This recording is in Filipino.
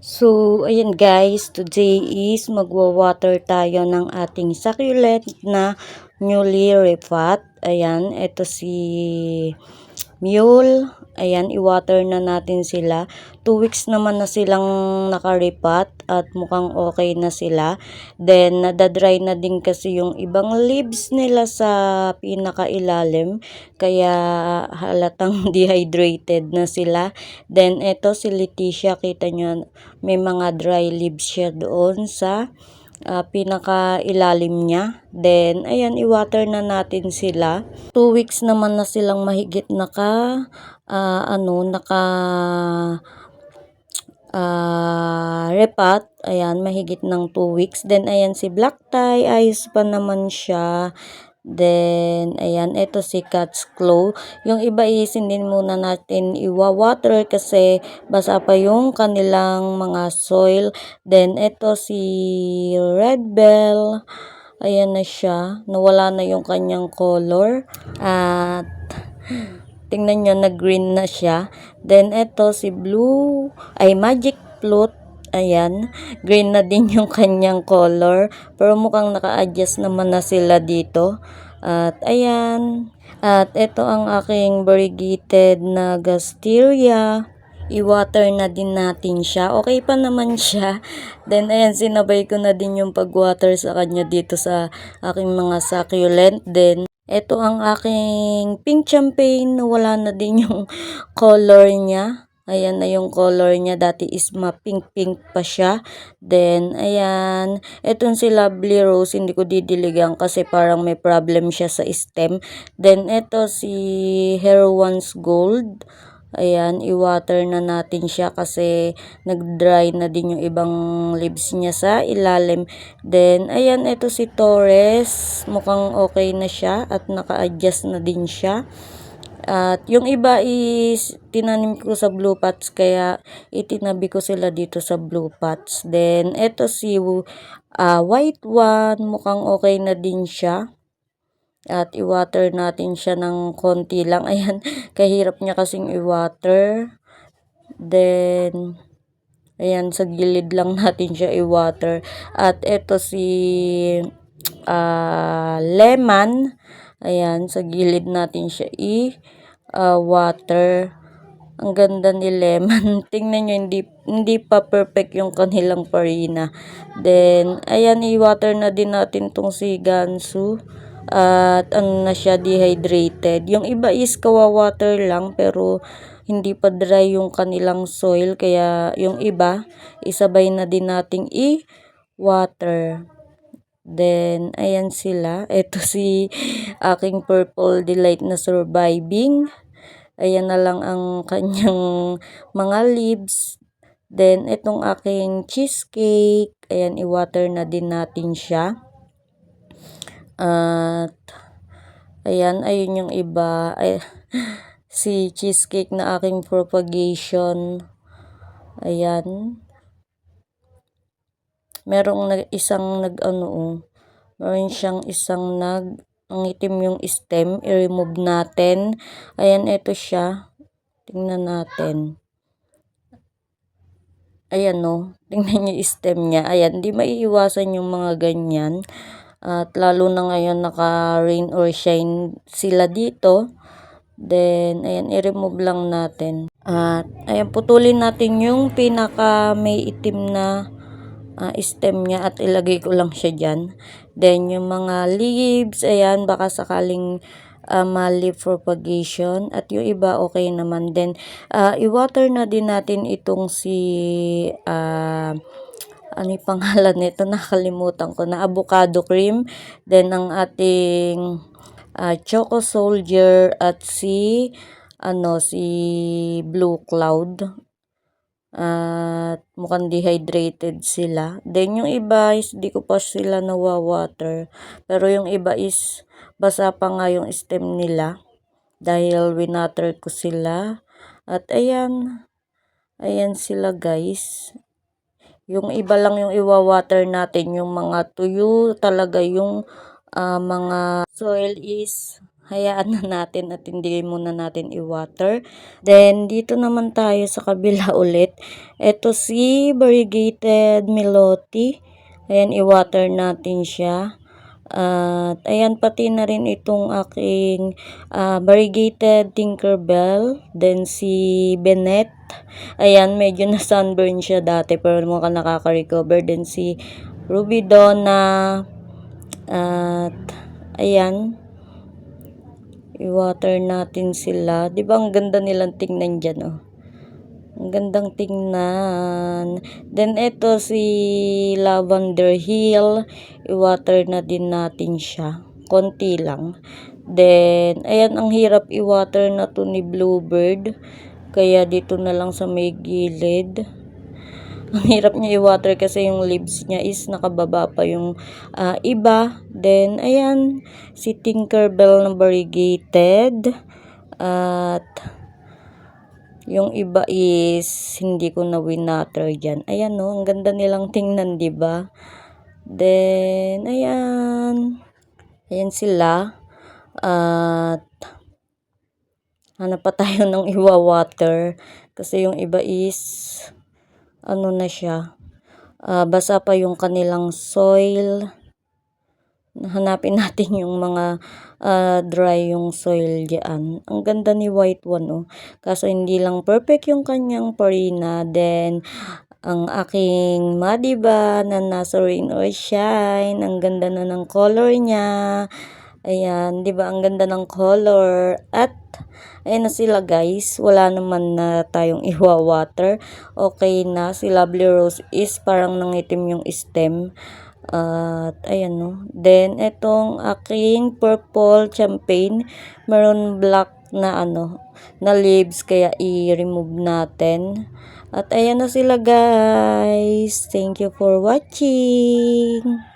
So, ayan guys, today is magwa-water tayo ng ating succulent na newly repot. Ayan, ito si Mule. Ayan, i-water na natin sila. Two weeks naman na silang nakaripat at mukhang okay na sila. Then, nadadry na din kasi yung ibang leaves nila sa pinakailalim. Kaya halatang dehydrated na sila. Then, ito si Leticia, kita nyo, may mga dry leaves siya doon sa uh, pinakailalim niya. Then, ayan, i-water na natin sila. Two weeks naman na silang mahigit naka, uh, ano, naka, uh, repat. Ayan, mahigit ng two weeks. Then, ayan, si Black Tie, ayos pa naman siya. Then, ayan, ito si Cat's Claw. Yung iba is hindi muna natin iwa-water kasi basa pa yung kanilang mga soil. Then, ito si Red Bell. Ayan na siya. Nawala na yung kanyang color. At, tingnan nyo, nag-green na siya. Then, ito si Blue, ay Magic Flute. Ayan, green na din yung kanyang color. Pero mukhang naka-adjust naman na sila dito. At ayan. At ito ang aking variegated na Gasteria. I-water na din natin siya. Okay pa naman siya. Then ayan, sinabay ko na din yung pag-water sa kanya dito sa aking mga succulent. Then ito ang aking pink champagne. Wala na din yung color niya. Ayan na yung color niya. Dati is ma-pink-pink pa siya. Then, ayan. Itong si Lovely Rose, hindi ko didiligan kasi parang may problem siya sa stem. Then, ito si Once Gold. Ayan, i-water na natin siya kasi nag-dry na din yung ibang leaves niya sa ilalim. Then, ayan, ito si Torres. Mukhang okay na siya at naka-adjust na din siya. At yung iba is tinanim ko sa blue pots kaya itinabi ko sila dito sa blue pots. Then eto si uh, white one mukhang okay na din siya. At i-water natin siya ng konti lang. Ayan, kahirap niya kasing i-water. Then ayan sa gilid lang natin siya i-water. At eto si uh, lemon Ayan, sa gilid natin siya i-water. Uh, Ang ganda ni Lemon. Tingnan nyo, hindi, hindi pa perfect yung kanilang farina. Then, ayan, i-water na din natin tong si Gansu. At ano na siya, dehydrated. Yung iba is kawa-water lang, pero hindi pa dry yung kanilang soil. Kaya yung iba, isabay na din nating i-water. Then, ayan sila. Ito si aking Purple Delight na surviving. Ayan na lang ang kanyang mga leaves. Then, itong aking cheesecake. Ayan, i-water na din natin siya. At, ayan, ayun yung iba. Ay, si cheesecake na aking propagation. Ayan merong nag, isang nag ano oh, meron siyang isang nag ang itim yung stem, i-remove natin. Ayan, ito siya. Tingnan natin. Ayan no, oh. tingnan niyo stem niya. Ayan, hindi maiiwasan yung mga ganyan. At lalo na ngayon naka-rain or shine sila dito. Then, ayan, i-remove lang natin. At, ayan, putulin natin yung pinaka may itim na uh, stem niya at ilagay ko lang siya dyan. Then, yung mga leaves, ayan, baka sakaling uh, ma-leaf propagation. At yung iba, okay naman. Then, uh, i-water na din natin itong si... Uh, ano yung pangalan nito? Nakalimutan ko na. Avocado cream. Then, ang ating uh, Choco Soldier at si ano si Blue Cloud at mukhang dehydrated sila. Then yung iba is di ko pa sila nawa-water. Pero yung iba is basa pa nga yung stem nila dahil winater ko sila. At ayan, ayan sila guys. Yung iba lang yung iwa-water natin, yung mga tuyo talaga yung uh, mga soil is hayaan na natin at hindi muna natin i-water. Then, dito naman tayo sa kabila ulit. Ito si variegated meloti. Ayan, i-water natin siya. At ayan, pati na rin itong aking ah, variegated Tinkerbell. Then si Bennett. Ayan, medyo na sunburn siya dati pero mukhang nakaka-recover. Then si Ruby Donna. At ayan, i-water natin sila. Di ba ang ganda nilang tingnan dyan, oh. Ang gandang tingnan. Then, ito si Lavender Hill. I-water na din natin siya. Konti lang. Then, ayan, ang hirap i-water na to ni Bluebird. Kaya dito na lang sa may gilid. Ang hirap niya i-water kasi yung leaves niya is nakababa pa yung ah, iba. Then, ayan, si Tinkerbell na variegated. At, yung iba is hindi ko na winater dyan. Ayan no, ang ganda nilang tingnan, ba? Then ayan. Ayan sila. At hanap pa tayo ng iwa-water kasi yung iba is ano na siya. ah, basa pa yung kanilang soil. Hanapin natin yung mga ah, dry yung soil diyan. Ang ganda ni white one oh. Kaso hindi lang perfect yung kanyang parina. Then, ang aking madiba na nasa rain or shine. Ang ganda na ng color niya. Ayan, di ba? Ang ganda ng color. At, ayan na sila guys. Wala naman na tayong iwa-water. Okay na. Si Lovely Rose is parang nangitim yung stem. At, ayan no. Then, itong aking purple champagne. Meron black na ano, na leaves. Kaya, i-remove natin. At, ayan na sila guys. Thank you for watching.